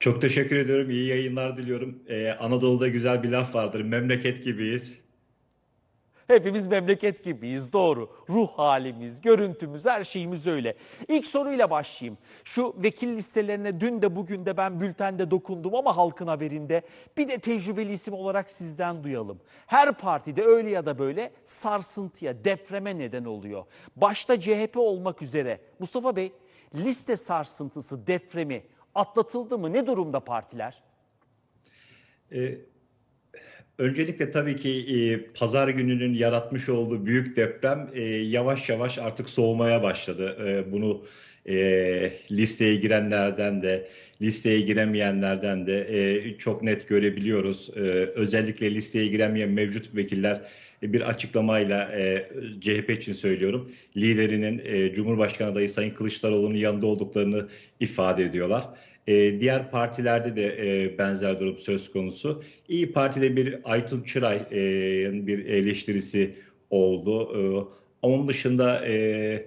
Çok teşekkür ediyorum. İyi yayınlar diliyorum. Ee, Anadolu'da güzel bir laf vardır. Memleket gibiyiz. Hepimiz memleket gibiyiz doğru. Ruh halimiz, görüntümüz, her şeyimiz öyle. İlk soruyla başlayayım. Şu vekil listelerine dün de bugün de ben bültende dokundum ama halkın haberinde bir de tecrübeli isim olarak sizden duyalım. Her partide öyle ya da böyle sarsıntıya, depreme neden oluyor. Başta CHP olmak üzere. Mustafa Bey, liste sarsıntısı, depremi atlatıldı mı? Ne durumda partiler? Ee, öncelikle tabii ki e, pazar gününün yaratmış olduğu büyük deprem e, yavaş yavaş artık soğumaya başladı. E, bunu e, listeye girenlerden de listeye giremeyenlerden de e, çok net görebiliyoruz. E, özellikle listeye giremeyen mevcut vekiller e, bir açıklamayla e, CHP için söylüyorum. Liderinin e, Cumhurbaşkanı adayı Sayın Kılıçdaroğlu'nun yanında olduklarını ifade ediyorlar. E, diğer partilerde de e, benzer durum söz konusu. İyi Parti'de bir Aytun Çıray'ın e, bir eleştirisi oldu. E, onun dışında e,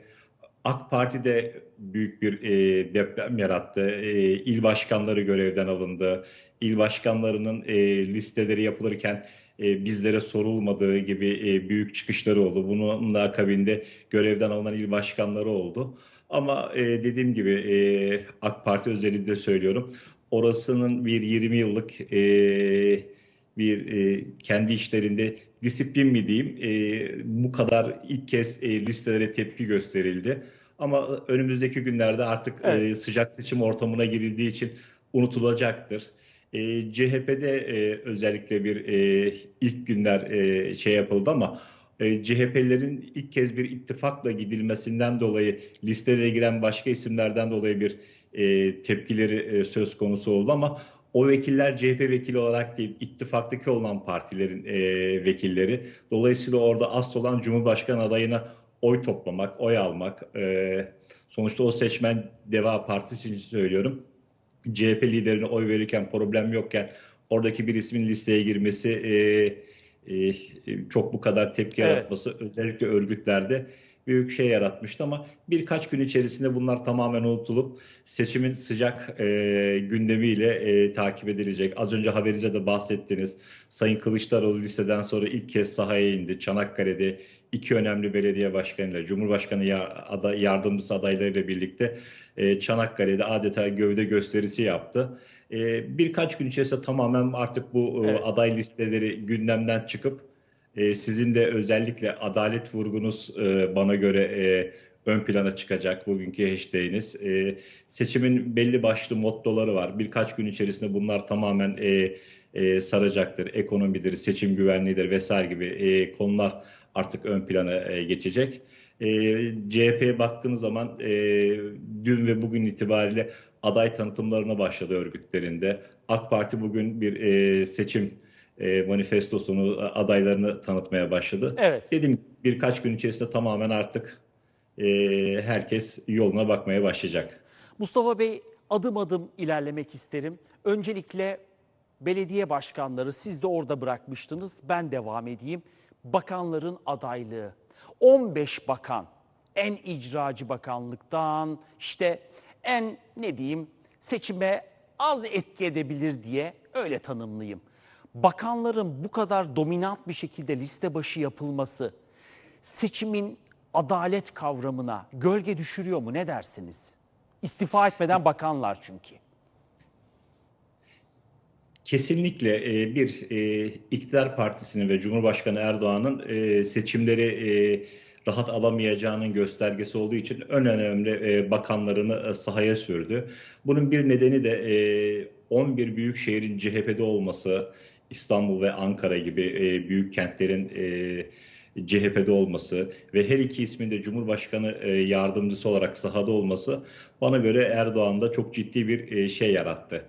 AK Parti'de büyük bir e, deprem yarattı. E, il başkanları görevden alındı. İl başkanlarının e, listeleri yapılırken e, bizlere sorulmadığı gibi e, büyük çıkışları oldu. Bunun da akabinde görevden alınan il başkanları oldu. Ama e, dediğim gibi e, AK Parti özelinde söylüyorum. Orasının bir 20 yıllık e, bir e, kendi işlerinde disiplin mi diyeyim e, bu kadar ilk kez e, listelere tepki gösterildi. Ama önümüzdeki günlerde artık evet. e, sıcak seçim ortamına girildiği için unutulacaktır. E, CHP'de e, özellikle bir e, ilk günler e, şey yapıldı ama e, CHP'lerin ilk kez bir ittifakla gidilmesinden dolayı listelere giren başka isimlerden dolayı bir e, tepkileri e, söz konusu oldu ama o vekiller CHP vekili olarak değil, ittifaktaki olan partilerin e, vekilleri. Dolayısıyla orada asıl olan Cumhurbaşkanı adayına oy toplamak, oy almak. E, sonuçta o seçmen Deva Partisi için söylüyorum. CHP liderine oy verirken problem yokken oradaki bir ismin listeye girmesi e, e, çok bu kadar tepki evet. yaratması özellikle örgütlerde büyük şey yaratmıştı ama birkaç gün içerisinde bunlar tamamen unutulup seçimin sıcak e, gündemiyle e, takip edilecek. Az önce haberize de bahsettiniz. Sayın Kılıçdaroğlu listeden sonra ilk kez sahaya indi. Çanakkale'de iki önemli belediye başkanıyla, Cumhurbaşkanı yardımcısı adaylarıyla birlikte e, Çanakkale'de adeta gövde gösterisi yaptı. E, birkaç gün içerisinde tamamen artık bu e, evet. aday listeleri gündemden çıkıp sizin de özellikle adalet vurgunuz bana göre ön plana çıkacak bugünkü hashtag'iniz. seçimin belli başlı mottoları var. Birkaç gün içerisinde bunlar tamamen saracaktır. Ekonomidir, seçim güvenliğidir vesaire gibi konular artık ön plana e, geçecek. E, CHP'ye baktığınız zaman e, dün ve bugün itibariyle aday tanıtımlarına başladı örgütlerinde. AK Parti bugün bir e, seçim e, manifestosunu, adaylarını tanıtmaya başladı. Evet. Dedim birkaç gün içerisinde tamamen artık e, herkes yoluna bakmaya başlayacak. Mustafa Bey adım adım ilerlemek isterim. Öncelikle belediye başkanları siz de orada bırakmıştınız. Ben devam edeyim bakanların adaylığı. 15 bakan en icracı bakanlıktan işte en ne diyeyim seçime az etki edebilir diye öyle tanımlayayım. Bakanların bu kadar dominant bir şekilde liste başı yapılması seçimin adalet kavramına gölge düşürüyor mu ne dersiniz? İstifa etmeden bakanlar çünkü. Kesinlikle e, bir e, iktidar partisinin ve Cumhurbaşkanı Erdoğan'ın e, seçimleri rahat alamayacağının göstergesi olduğu için ön önemli bakanlarını sahaya sürdü. Bunun bir nedeni de 11 büyük şehrin CHP'de olması, İstanbul ve Ankara gibi büyük kentlerin CHP'de olması ve her iki ismin de Cumhurbaşkanı yardımcısı olarak sahada olması bana göre Erdoğan'da çok ciddi bir şey yarattı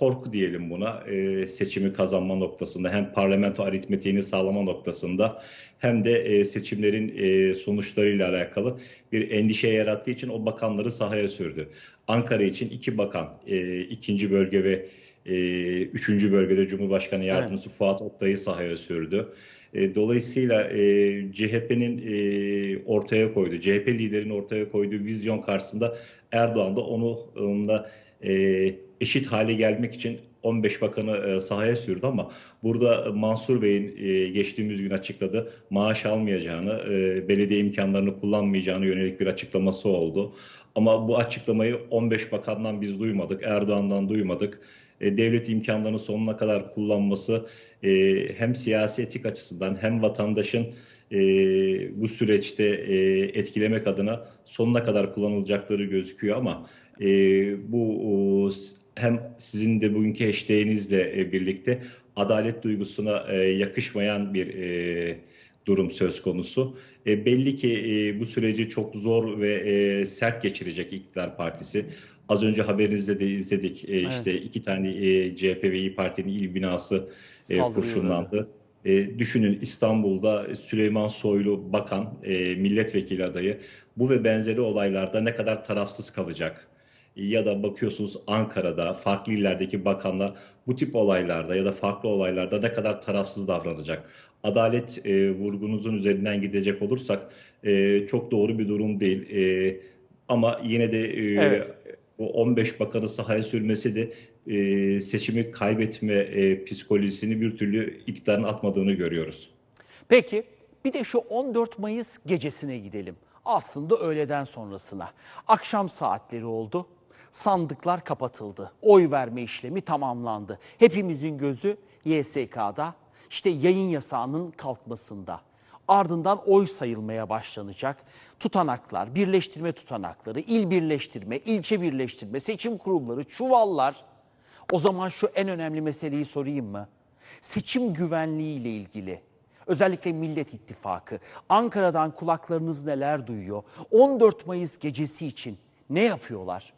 korku diyelim buna e, seçimi kazanma noktasında hem parlamento aritmetiğini sağlama noktasında hem de e, seçimlerin e, sonuçlarıyla alakalı bir endişe yarattığı için o bakanları sahaya sürdü. Ankara için iki bakan, e, ikinci bölge ve e, üçüncü bölgede Cumhurbaşkanı Yardımcısı evet. Fuat Oktay'ı sahaya sürdü. E, dolayısıyla e, CHP'nin e, ortaya koyduğu, CHP liderinin ortaya koyduğu vizyon karşısında Erdoğan da onu onunla e, eşit hale gelmek için 15 bakanı e, sahaya sürdü ama burada Mansur Bey'in e, geçtiğimiz gün açıkladı maaş almayacağını, e, belediye imkanlarını kullanmayacağını yönelik bir açıklaması oldu. Ama bu açıklamayı 15 bakandan biz duymadık, Erdoğan'dan duymadık. Devlet imkanlarını sonuna kadar kullanması hem siyasi etik açısından hem vatandaşın bu süreçte etkilemek adına sonuna kadar kullanılacakları gözüküyor ama bu hem sizin de bugünkü eşdeğinizle e, birlikte adalet duygusuna e, yakışmayan bir e, durum söz konusu. belli ki bu süreci çok zor ve sert geçirecek iktidar partisi. Az önce haberinizde de izledik. Evet. İşte iki tane CHP ve İyi Parti'nin il binası kurşunlandı. E, düşünün İstanbul'da Süleyman Soylu bakan, e, milletvekili adayı bu ve benzeri olaylarda ne kadar tarafsız kalacak? ya da bakıyorsunuz Ankara'da farklı illerdeki bakanlar bu tip olaylarda ya da farklı olaylarda ne kadar tarafsız davranacak. Adalet e, vurgunuzun üzerinden gidecek olursak e, çok doğru bir durum değil. E, ama yine de e, evet. O 15 bakanı sahaya sürmesi de e, seçimi kaybetme e, psikolojisini bir türlü iktidarın atmadığını görüyoruz. Peki bir de şu 14 Mayıs gecesine gidelim. Aslında öğleden sonrasına. Akşam saatleri oldu sandıklar kapatıldı. Oy verme işlemi tamamlandı. Hepimizin gözü YSK'da, işte yayın yasağının kalkmasında. Ardından oy sayılmaya başlanacak. Tutanaklar, birleştirme tutanakları, il birleştirme, ilçe birleştirme, seçim kurumları, çuvallar. O zaman şu en önemli meseleyi sorayım mı? Seçim güvenliği ile ilgili özellikle Millet İttifakı, Ankara'dan kulaklarınız neler duyuyor? 14 Mayıs gecesi için ne yapıyorlar?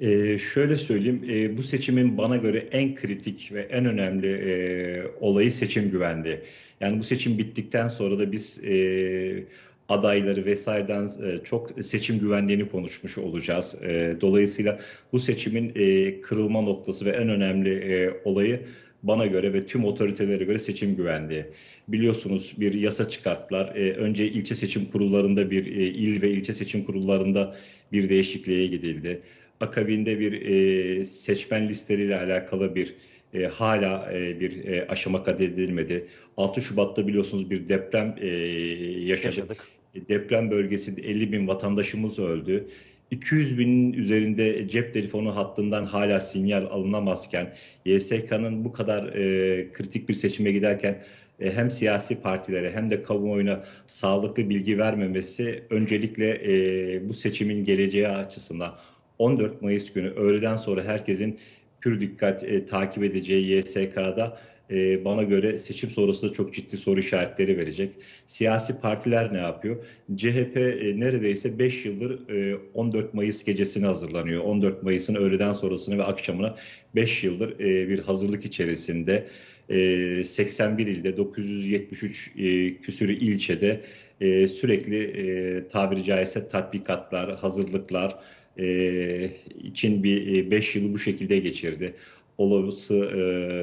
Ee, şöyle söyleyeyim, e, bu seçimin bana göre en kritik ve en önemli e, olayı seçim güvenliği. Yani bu seçim bittikten sonra da biz e, adayları vesaireden e, çok seçim güvenliğini konuşmuş olacağız. E, dolayısıyla bu seçimin e, kırılma noktası ve en önemli e, olayı bana göre ve tüm otoritelere göre seçim güvenliği. Biliyorsunuz bir yasa çıkarttılar. E, önce ilçe seçim kurullarında bir e, il ve ilçe seçim kurullarında bir değişikliğe gidildi. Akabinde bir e, seçmen listeleriyle alakalı bir e, hala e, bir e, aşama kat edilmedi. 6 Şubat'ta biliyorsunuz bir deprem e, yaşadık. yaşadık. E, deprem bölgesinde 50 bin vatandaşımız öldü. 200 binin üzerinde cep telefonu hattından hala sinyal alınamazken YSK'nın bu kadar e, kritik bir seçime giderken e, hem siyasi partilere hem de kamuoyuna sağlıklı bilgi vermemesi öncelikle e, bu seçimin geleceği açısından 14 Mayıs günü öğleden sonra herkesin pür dikkat e, takip edeceği YSK'da e, bana göre seçim sonrasında çok ciddi soru işaretleri verecek. Siyasi partiler ne yapıyor? CHP e, neredeyse 5 yıldır e, 14 Mayıs gecesine hazırlanıyor. 14 Mayıs'ın öğleden sonrasını ve akşamına 5 yıldır e, bir hazırlık içerisinde. 81 e, ilde 973 e, küsürü ilçede e, sürekli tabiri caizse tatbikatlar, hazırlıklar, e, için bir 5 e, yılı bu şekilde geçirdi. Olası e,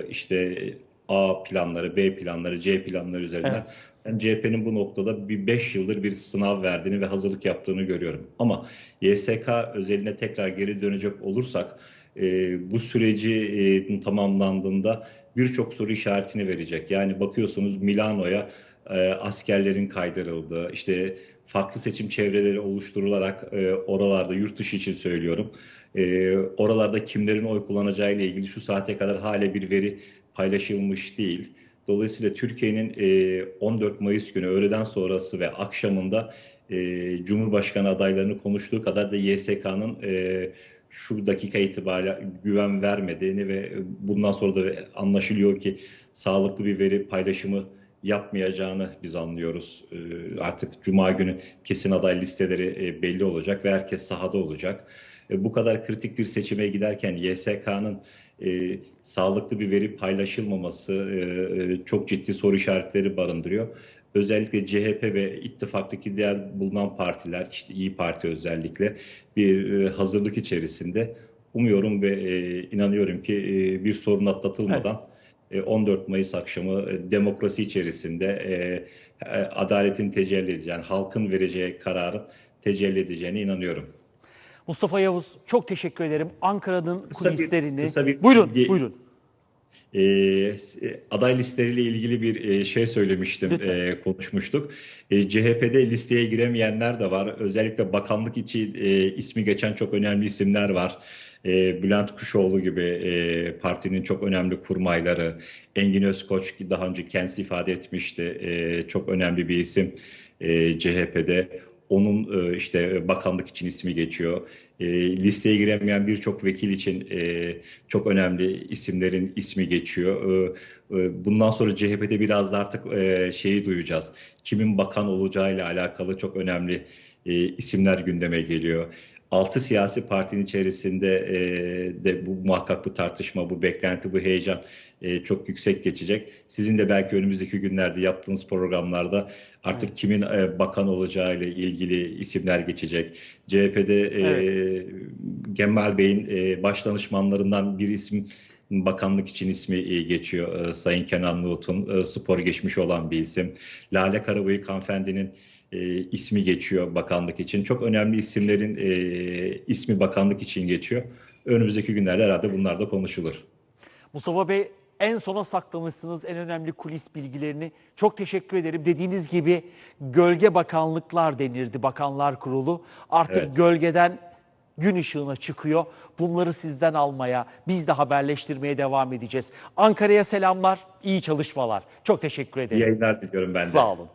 işte A planları, B planları, C planları üzerinden evet. ben CHP'nin bu noktada bir 5 yıldır bir sınav verdiğini ve hazırlık yaptığını görüyorum. Ama YSK özeline tekrar geri dönecek olursak e, bu süreci e, tamamlandığında birçok soru işaretini verecek. Yani bakıyorsunuz Milano'ya e, askerlerin kaydırıldığı, işte farklı seçim çevreleri oluşturularak e, oralarda yurt dışı için söylüyorum. E, oralarda kimlerin oy kullanacağı ile ilgili şu saate kadar hala bir veri paylaşılmış değil. Dolayısıyla Türkiye'nin e, 14 Mayıs günü öğleden sonrası ve akşamında e, Cumhurbaşkanı adaylarını konuştuğu kadar da YSK'nın e, şu dakika itibariyle güven vermediğini ve bundan sonra da anlaşılıyor ki sağlıklı bir veri paylaşımı yapmayacağını biz anlıyoruz. Ee, artık Cuma günü kesin aday listeleri e, belli olacak ve herkes sahada olacak. E, bu kadar kritik bir seçime giderken YSK'nın e, sağlıklı bir veri paylaşılmaması çok ciddi soru işaretleri barındırıyor. Özellikle CHP ve ittifaktaki diğer bulunan partiler, işte İyi Parti özellikle bir hazırlık içerisinde. Umuyorum ve inanıyorum ki bir sorun atlatılmadan evet 14 e, Mayıs akşamı e, demokrasi içerisinde e, adaletin tecelli edeceğini, halkın vereceği kararın tecelli edeceğine inanıyorum. Mustafa Yavuz çok teşekkür ederim. Ankara'nın Kısa bir- kulislerini. kısa bir buyurun, buyurun. E, s- aday listeleriyle ilgili bir e, şey söylemiştim, Lütfen. e, konuşmuştuk. E, CHP'de listeye giremeyenler de var. Özellikle bakanlık için e, ismi geçen çok önemli isimler var. E, Bülent Kuşoğlu gibi e, partinin çok önemli kurmayları, Engin Özkoç ki daha önce kendisi ifade etmişti, e, çok önemli bir isim e, CHP'de. Onun e, işte bakanlık için ismi geçiyor. E, listeye giremeyen birçok vekil için e, çok önemli isimlerin ismi geçiyor. Bundan sonra CHP'de biraz da artık şeyi duyacağız. Kimin bakan olacağıyla alakalı çok önemli e, isimler gündeme geliyor. Altı siyasi partinin içerisinde e, de bu muhakkak bu tartışma, bu beklenti, bu heyecan e, çok yüksek geçecek. Sizin de belki önümüzdeki günlerde yaptığınız programlarda artık kimin e, bakan olacağıyla ilgili isimler geçecek. CHP'de e, Evet. Kemal Bey'in e, baş danışmanlarından bir isim bakanlık için ismi e, geçiyor. E, Sayın Kenan Nuhut'un e, spor geçmiş olan bir isim. Lale Karabıyık hanımefendinin e, ismi geçiyor bakanlık için. Çok önemli isimlerin e, ismi bakanlık için geçiyor. Önümüzdeki günlerde herhalde bunlar da konuşulur. Mustafa Bey en sona saklamışsınız en önemli kulis bilgilerini. Çok teşekkür ederim. Dediğiniz gibi gölge bakanlıklar denirdi bakanlar kurulu. Artık Evet. gölgeden gün ışığına çıkıyor. Bunları sizden almaya, biz de haberleştirmeye devam edeceğiz. Ankara'ya selamlar, iyi çalışmalar. Çok teşekkür İyi ederim. yayınlar diliyorum ben de. Sağ olun.